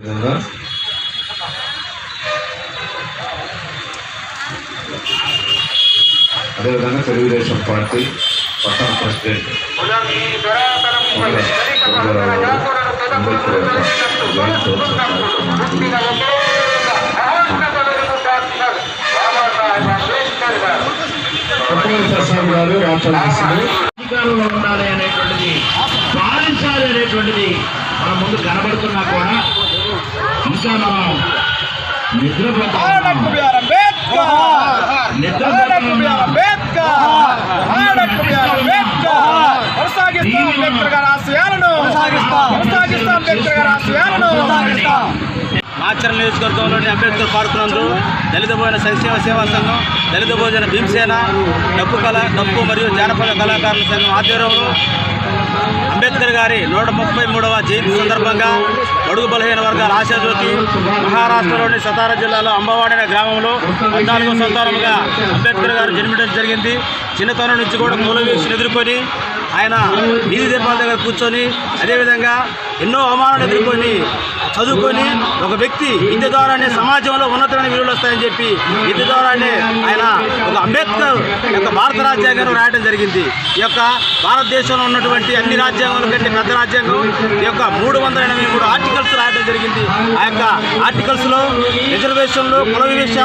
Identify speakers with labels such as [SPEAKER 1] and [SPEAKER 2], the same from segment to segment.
[SPEAKER 1] విధంగా అదేవిధంగా తెలుగుదేశం పార్టీ పట్టణ ప్రెసిడెంట్ గారు ప్రసాద్ గారు రాష్ట్ర
[SPEAKER 2] అధికారంలో ఉండాలి అనేటువంటిది పాలించాలి అనేటువంటిది మన ముందు కనబడుతున్నా కూడా ఇంకా మనం నిద్రపోతున్నాం
[SPEAKER 3] మాచర్ల నియోజకవర్గంలోని అంబేద్కర్ పార్క్ నందు దళిత భోజన సంక్షేమ సేవా సంఘం దళిత భోజన భీమసేన డప్పు కళ డప్పు మరియు జానపద కళాకారుల సంఘం ఆధ్వర్యంలో అంబేద్కర్ గారి నూట ముప్పై మూడవ జయంతి సందర్భంగా బడుగు బలహీన వర్గాల ఆశాజ్యోతి మహారాష్ట్రలోని సతారా జిల్లాలో అంబవాడి అనే గ్రామంలో పద్నాలుగో సంతానముగా అంబేద్కర్ గారు జన్మించడం జరిగింది. చిన్నతనం నుంచి కూడా మూలవీక్షను ఎదుర్కొని ఆయన వీధి దీపాల దగ్గర కూర్చొని అదేవిధంగా ఎన్నో అవమానాలు ఎదుర్కొని చదువుకొని ఒక వ్యక్తి విద్య ద్వారానే సమాజంలో ఉన్నతమైన విలువలు వస్తాయని చెప్పి విద్య ద్వారానే ఆయన ఒక అంబేద్కర్ యొక్క భారత రాజ్యాంగాన్ని రాయడం జరిగింది. ఈ యొక్క భారతదేశంలో ఉన్నటువంటి అన్ని రాజ్యాంగాల కంటే పెద్ద రాజ్యాంగం ఈ యొక్క మూడు వందల ఎనభై మూడు ఆర్టికల్స్ రాయడం జరిగింది. ఆ యొక్క ఆర్టికల్స్లో రిజర్వేషన్లు కుల వివక్ష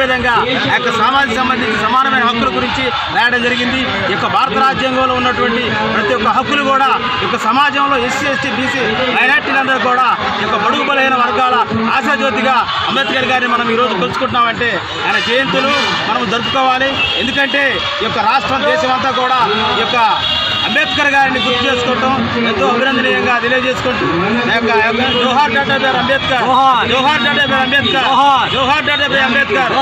[SPEAKER 3] అదేవిధంగా ఆ యొక్క సమాజానికి సంబంధించి సమానమైన హక్కుల గురించి రాయడం జరిగింది. ఈ యొక్క భారత రాజ్యాంగంలో ఉన్నటువంటి ప్రతి ఒక్క హక్కులు కూడా ఈ యొక్క సమాజంలో ఎస్సీ ఎస్టీ బీసీ మైనార్టీలందరూ కూడా ఈ యొక్క బడుగు బలైన వర్గాల ఆశాజ్యోతిగా అంబేద్కర్ గారిని మనం ఈరోజు కొలుచుకుంటున్నామంటే ఆయన జయంతులు మనం జరుపుకోవాలి. ఎందుకంటే ఈ యొక్క రాష్ట్రం దేశం అంతా కూడా ఈ యొక్క అంబేద్కర్ గారిని గుర్తు చేసుకోవటం ఎంతో అభినందనీయంగా తెలియజేసుకుంటూ జోహార్ డాక్టర్ అంబేద్కర్. జోహార్. డాక్టర్ అంబేద్కర్. జోహార్. డాక్టర్ అంబేద్కర్.